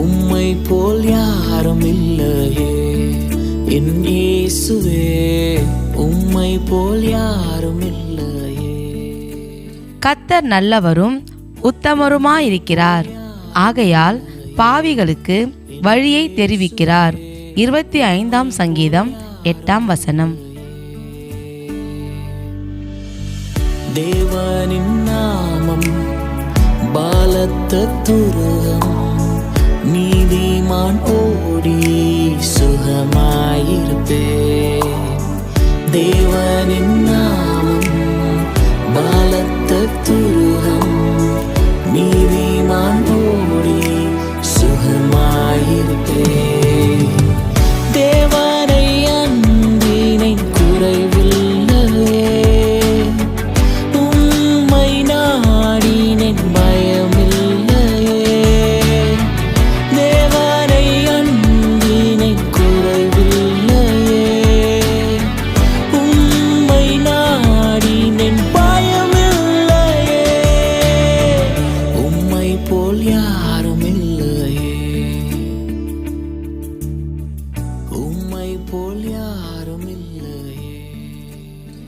உம்மை போல் யாரும் இல்லையே. என் இயேசுவே உம்மை போல் யாரும் இல்லையே. கத்தர் நல்லவரும் உத்தமருமாயிருக்கிறார். ஆகையால் பாவிகளுக்கு வழியை தெரிவிக்கிறார். இருபத்தி ஐந்தாம் சங்கீதம் எட்டாம் வசனம். தேவனின் நாமம் பாலத்த துருகம் நான் ஓடி சுகமாயிருப்பே தேவனின் நான்